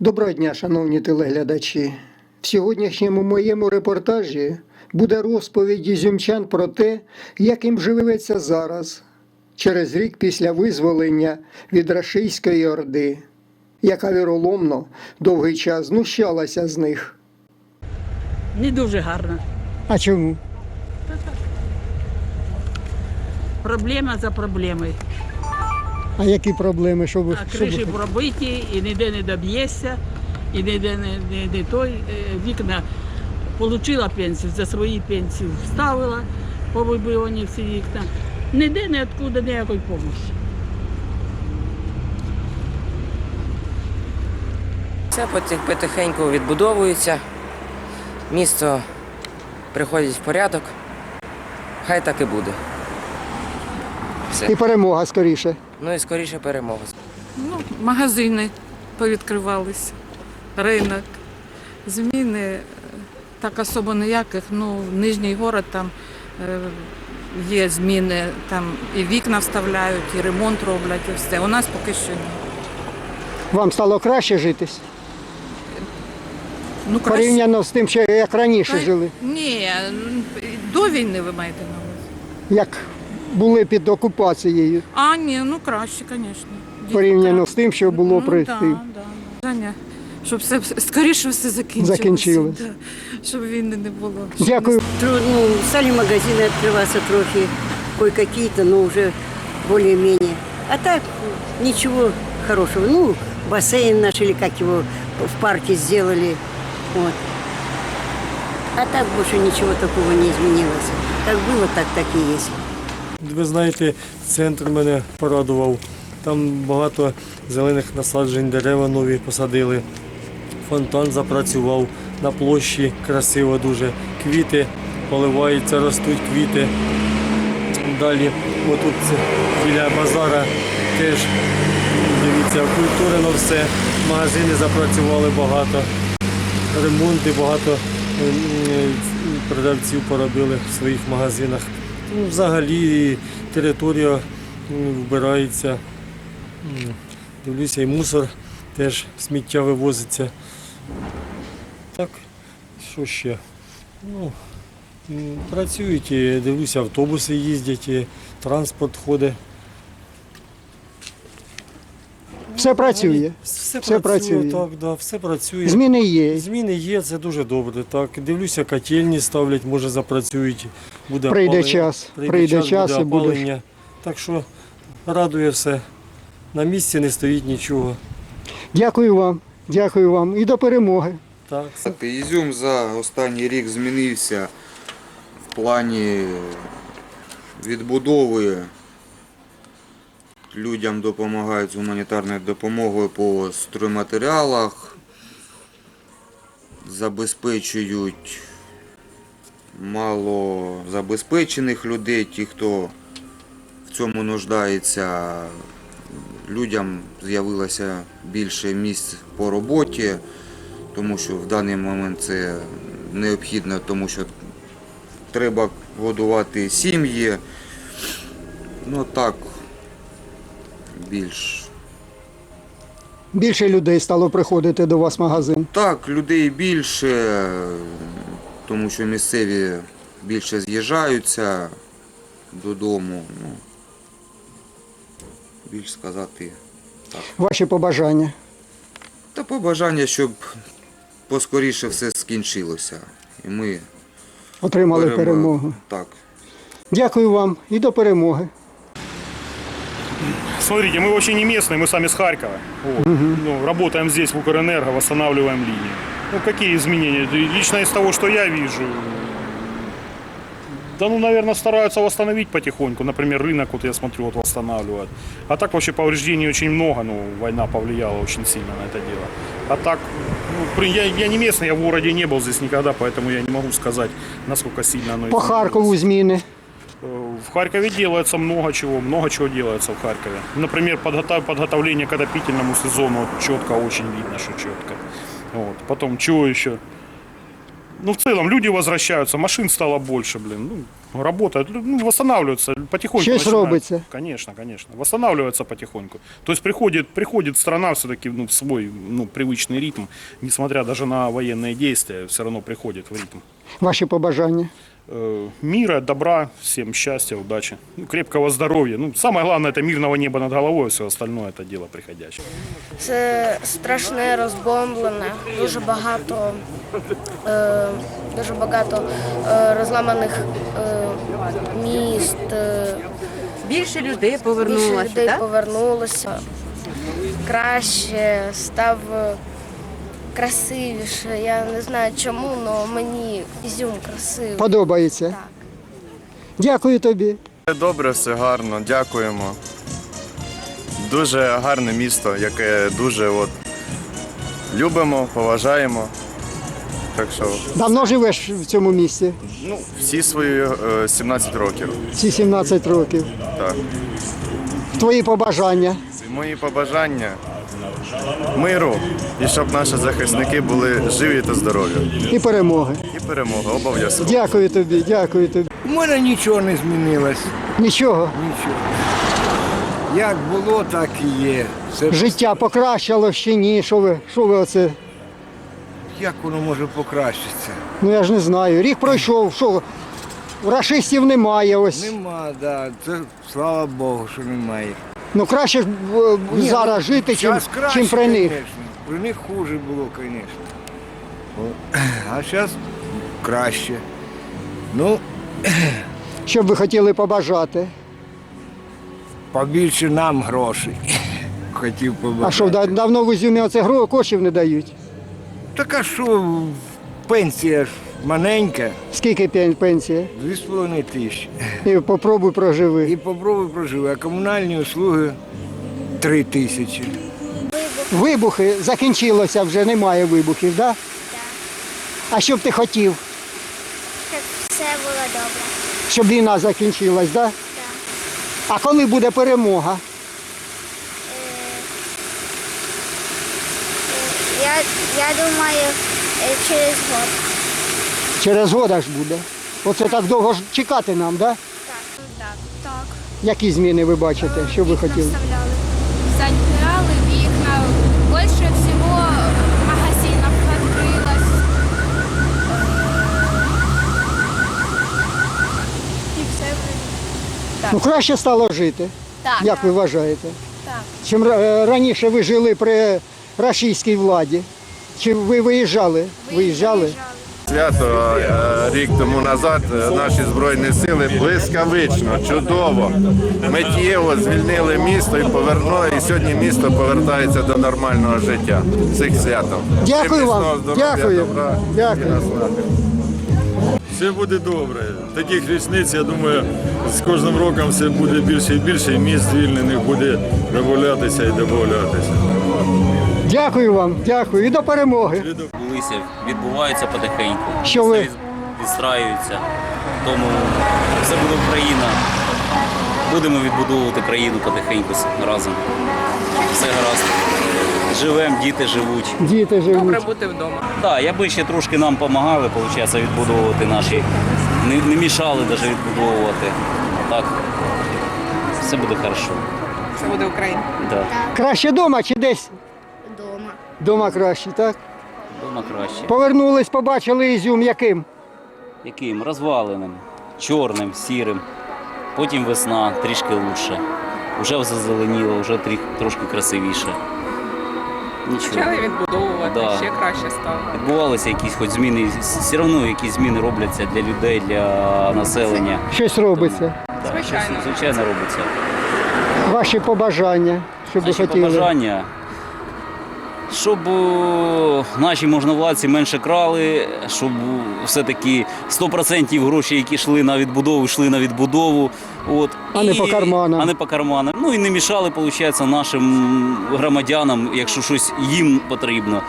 Доброго дня, шановні телеглядачі. В сьогоднішньому моєму репортажі буде розповідь ізюмчан про те, як їм живеться зараз, через рік після визволення від Рашистської Орди, яка віроломно довгий час знущалася з них. Не дуже гарно. А чому? Проблема за проблемою. А які проблеми? Що ви, А криші пробиті, і ніде не доб'єшся, і ніде не, не, не той. Е, Вікна отримала пенсію, за свої пенсії вставила, повибивані всі вікна. Ніде ніоткуда ніякої допомоги. Все потих- потихеньку відбудовується. Місто приходить в порядок. Хай так і буде. Все. І перемога скоріше. Ну і скоріше перемога. Ну, магазини повідкривалися, ринок. Зміни е, так особо ніяких. Ну, Нижній город там е, є зміни, там і вікна вставляють, і ремонт роблять, і все. У нас поки що ні. Вам стало краще житись? Ну, краще- Порівняно з тим, що як раніше Та- жили, Ні, до війни ви маєте на увазі. як були під окупацією, А, ні, ну краще, звісно. порівняно з тим, що було ну, при да, тим. да. Бажання, Щоб все скоріше все закінчилося. Закінчилось. Да. Щоб війни не було. Дякую. Тру- ну, стали магазины открываться трохи, кое-какие-то, но уже более-менее. А так ничего хорошего. Ну, бассейн наш или как его в парке сделали. Вот. А так больше ничего такого не изменилось. Как было, так так и есть. Ви знаєте, центр мене порадував. Там багато зелених насаджень, дерева нові посадили. Фонтан запрацював на площі, красиво дуже. Квіти поливаються, ростуть квіти. Далі, отут біля базара теж дивіться, культурно все. Магазини запрацювали багато. Ремонти багато продавців поробили в своїх магазинах. Ну, взагалі територія вбирається. Дивлюся, і мусор теж сміття вивозиться. Так, що ще? Ну, працюють, дивлюся, автобуси їздять, транспорт ходить. Все працює. Все, Все працює, працює. так, да, все працює. Зміни є. Зміни є, це дуже добре. Так, дивлюся, котельні ставлять, може запрацюють. Буде Прийде опалення. час, прийде час буде і буде. опалення. Так що радує все. На місці не стоїть нічого. Дякую вам. Дякую вам. І до перемоги. Так. Ізюм за останній рік змінився в плані відбудови. Людям допомагають з гуманітарною допомогою по стройматеріалах, забезпечують мало забезпечених людей, ті, хто в цьому нуждається. Людям з'явилося більше місць по роботі тому що в даний момент це необхідно, тому що треба годувати сім'ї. Ну так, більш. Більше людей стало приходити до вас в магазин. Так, людей більше, тому що місцеві більше з'їжджаються додому. Ну, більш сказати. Ваші побажання. Та побажання, щоб поскоріше все скінчилося. І ми Отримали беремо- перемогу. Так. Дякую вам і до перемоги. Смотрите, мы вообще не местные, мы сами с Харькова. Вот. Ну, работаем здесь, в Укрэнерго, восстанавливаем линии. Ну, какие изменения? Лично из того, что я вижу, да, ну, наверное, стараются восстановить потихоньку. Например, рынок, вот я смотрю, вот восстанавливают. А так вообще повреждений очень много, ну, война повлияла очень сильно на это дело. А так, ну, я, я не местный, я в городе не был здесь никогда, поэтому я не могу сказать, насколько сильно оно По. Харкову зміни. Э, В Харькове делается много чего, много чего делается в Харькове. Например, подготов- подготовление к отопительному сезону четко, очень видно, что четко. Вот. Потом, чего еще? Ну, в целом, люди возвращаются, машин стало больше, блин. Ну, работают, ну, восстанавливаются потихоньку. Щось начинают. робиться. Конечно, конечно. Восстанавливаются потихоньку. То есть приходит, приходит страна все-таки ну, в свой ну, привычный ритм, несмотря даже на военные действия, все равно приходит в ритм. Ваші побажання. Э, Мира, добра, всем счастья, удачи, ну, крепкого здоровья. Ну, самое главное это мирного неба над головой, все остальное это дело приходящее. Це страшне, розбомблене, дуже багато, е, дуже багато е, розламаних е, міст. Е, Більше людей більше повернулося, людей так? повернулося. Краще, став е, красивіше. Я не знаю чому, але мені Ізюм красивий. Подобається. Так. Дякую тобі. Добре, все гарно, дякуємо. Дуже гарне місто, яке дуже от, любимо, поважаємо. Так що Давно живеш в цьому місті? ну, всі свої е, 17 років. Ці 17 років. Так. Твої побажання. Мої побажання миру і щоб наші захисники були живі та здорові. І перемоги. І перемога обов'язково. Дякую тобі, дякую тобі. У мене нічого не змінилось. Нічого. Нічого. Як було, так і є. Це Життя покращало ще ні. Що ви, що ви оце? як воно може покращитися? Ну я ж не знаю. Рік пройшов, що рашистів немає ось. Нема, да. Це слава Богу, що немає. Ну краще ж е, Ні, зараз ну, жити, чим, щас краще, чим при них. конечно. При них хуже було, звісно. А зараз краще. Ну, Що б ви хотіли побажати? побільше нам грошей. Хотів побачити. А що, да- давно в Ізюмі оце гро коштів не дають? Так а що, пенсія ж маленька, Скільки пен- пенсія? 2,5 тисячі. І попробуй проживи. І попробуй проживи, а комунальні услуги 3 тисячі. Вибухи закінчилося, вже немає вибухів, так? Да? А що б ти хотів? Щоб все було добре. Щоб війна закінчилась, так? Да? А коли буде перемога? Я, я думаю, через год. Через год аж буде. Оце так довго ж чекати нам, так? Да? Так, так. Які зміни ви бачите? Що ви хотіли? Вставляли. Забирали вікна. Більше всього магазинів відкрилось. І все. Ну краще стало жити. Так. Як ви вважаєте? Так. Чим е, раніше ви жили при рашистській владі? Чи ви виїжджали? Виїжджали? Свято е, рік тому назад е, наші збройні сили блискавично, чудово, миттєво звільнили місто і повернули. І сьогодні місто повертається до нормального життя. Всіх святом. Дякую вам. здоров'я, Дякую. добра і Дякую. наснаги. Все буде добре. Таких річниць, я думаю, з кожним роком все буде більше і більше, і місць звільнених буде додатися і додатися. Дякую вам, дякую. І до перемоги. Відбулися, відбуваються потихеньку. Що ви- Все від- відстраюються. Тому все буде Україна. Будемо відбудовувати країну потихеньку разом. Все гаразд. Живемо, діти живуть. Діти живуть. бути вдома. Так, якби ще трошки нам допомагали, виходить, відбудовувати наші. Не, не мішали навіть відбудовувати. А так, все буде хорошо. Це буде Україна. Да. Краще вдома чи десь? Дома. Дома краще, так? Дома краще. Повернулись, побачили Ізюм яким? Яким? Розваленим, чорним, сірим. Потім весна, трішки лучше. Вже зазеленіло, вже трошки красивіше. Нічого. відбудовувати, Да. ще краще стало. Відбувалися якісь хоч зміни, все одно якісь зміни робляться для людей, для населення. Щось робиться. Так, щось, звичайно, робиться. Ваші побажання, що б ви хотіли. побажання, щоб наші можновладці менше крали, щоб все-таки 100% гроші, які йшли на відбудову, йшли на відбудову. От, А не по карманам. А не по карманам. Ну і не мішали, виходить, нашим громадянам, якщо щось їм потрібно,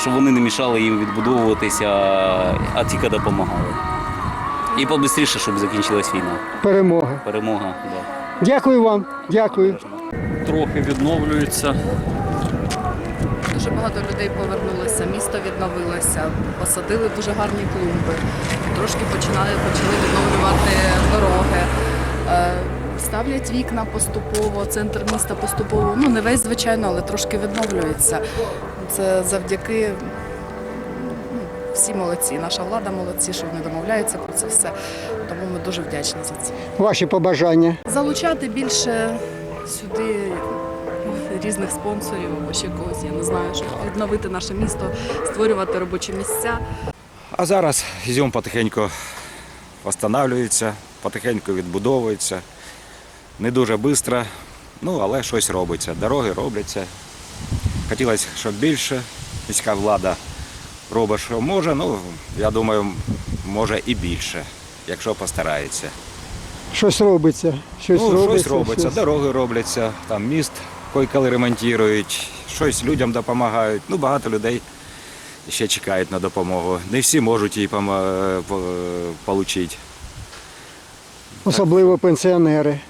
щоб вони не мішали їм відбудовуватися, а тільки допомагали. І побистріше, щоб закінчилась війна. Перемоги. Перемога. Да. Дякую вам, дякую. Трохи відновлюється. Дуже багато людей повернулося, місто відновилося, посадили дуже гарні клумби, трошки починали, почали відновлювати дороги. Е, Ставлять вікна поступово, центр міста поступово. Ну не весь, звичайно, але трошки відновлюється. Це завдяки ну, всі молодці. Наша влада молодці, що вони домовляються про це все. Тому ми дуже вдячні за це. Ваші побажання. Залучати більше сюди різних спонсорів або ще когось, я не знаю, щоб відновити наше місто, створювати робочі місця. А зараз Ізюм потихеньку встановлюється, потихеньку відбудовується. Не дуже швидко, ну але щось робиться. Дороги робляться. Хотілося, щоб більше. Міська влада робить, що може. Ну, я думаю, може і більше, якщо постарається. Щось робиться. Щось ну, робиться. щось робиться, щось. дороги робляться, там міст коли ремонтують, щось людям допомагають. Ну, багато людей ще чекають на допомогу. Не всі можуть її отримати. Особливо пенсіонери.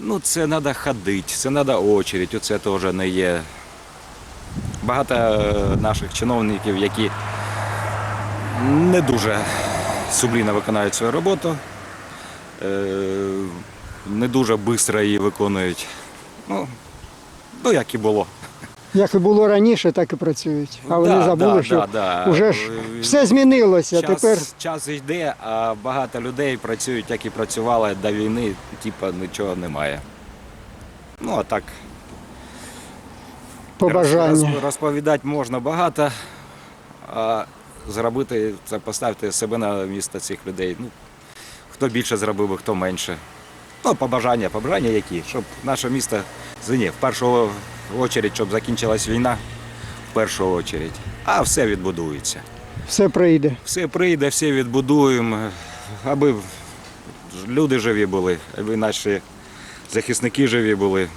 Ну, це треба ходити, це треба очередь, оце теж не є. Багато е, наших чиновників, які не дуже сумлінно виконують свою роботу, е, не дуже швидко її виконують. Ну, ну як і було. Як і було раніше, так і працюють. А вони Да, забули, да, що да, да. вже ж все змінилося. Час, Тепер час йде, а багато людей працюють, як і працювали до війни, типу нічого немає. Ну, а так побажання. Роз- Розповідати можна багато, а зробити це поставити себе на місце цих людей. Ну, хто більше зробив, хто менше. Ну, побажання, побажання які? Щоб наше місто зині, в першу чергу, щоб закінчилась війна, в першу чергу. А все відбудується. Все прийде. Все прийде, все відбудуємо, аби люди живі були, аби наші захисники живі були.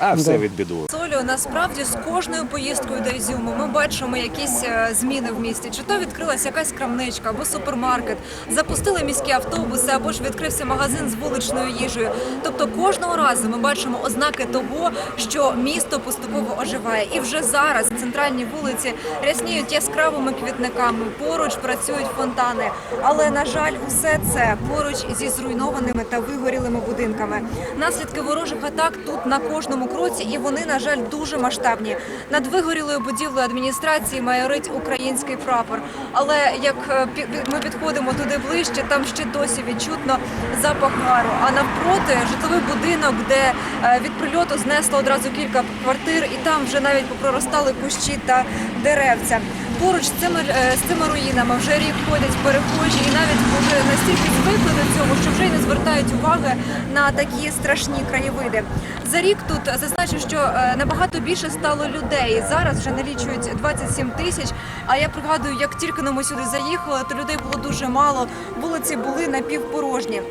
А все Да. відбудуємо. Солю насправді з кожною поїздкою до Ізюму ми бачимо якісь е, зміни в місті. Чи то відкрилася якась крамничка або супермаркет, запустили міські автобуси, або ж відкрився магазин з вуличною їжею. Тобто кожного разу ми бачимо ознаки того, що місто поступово оживає. І вже зараз центральні вулиці рясніють яскравими квітниками. Поруч працюють фонтани. Але на жаль, усе це поруч зі зруйнованими та вигорілими будинками. Наслідки ворожих атак тут на кожному кроці, і вони, на жаль, дуже масштабні. Над вигорілою будівлею адміністрації майорить український прапор. Але як е, ми підходимо туди ближче, там ще досі відчутно запах гару. А навпроти житловий будинок, де е, від прильоту знесло одразу кілька квартир, і там вже навіть попроростали кущі та деревця. Поруч з цими е, з цими руїнами вже рік ходять перехожі, і навіть вже настільки звикли до цього, що вже й не звертають уваги на такі страшні краєвиди. За рік тут зазначу, що е, набагато більше стало людей. Зараз вже налічують 27 тисяч. А я пригадую, як тільки ми сюди заїхали, то людей було дуже мало. Вулиці були напівпорожні.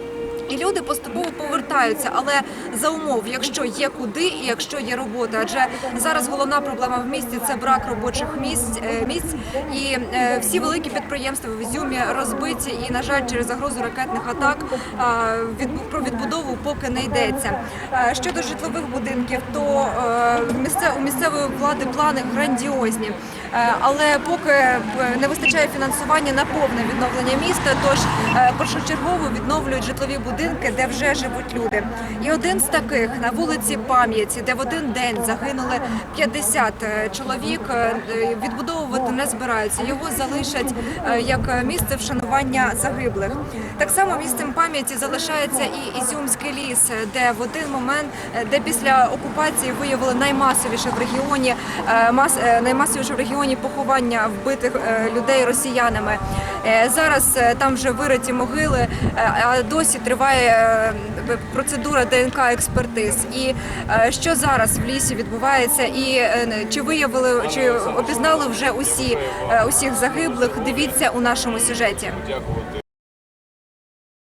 І люди поступово повертаються, але за умов, якщо є куди і якщо є робота. Адже зараз головна проблема в місті це брак робочих місць е, місць. І е, всі великі підприємства в Ізюмі розбиті. І на жаль, через загрозу ракетних атак е, про відбудову поки не йдеться. Щодо житлових будинків, то е, у місцевої влади плани грандіозні. Е, Але поки е, не вистачає фінансування на повне відновлення міста, тож е, першочергово відновлюють житлові будинки, де вже живуть люди. І один з таких на вулиці Пам'яті, де в один день загинули 50 е, чоловік, відбудовувати не збираються. Його залишать як місце вшанування загиблих. Так само місцем пам'яті залишається і Ізюмський ліс, де в один момент, де після окупації виявили наймасовіше в регіоні е, мас е, наймасовіше в регіоні поховання вбитих е, людей росіянами. Зараз там вже вириті могили, а досі триває процедура ДНК експертиз. І що зараз в лісі відбувається, і чи виявили, чи опізнали вже усі усіх загиблих? Дивіться у нашому сюжеті.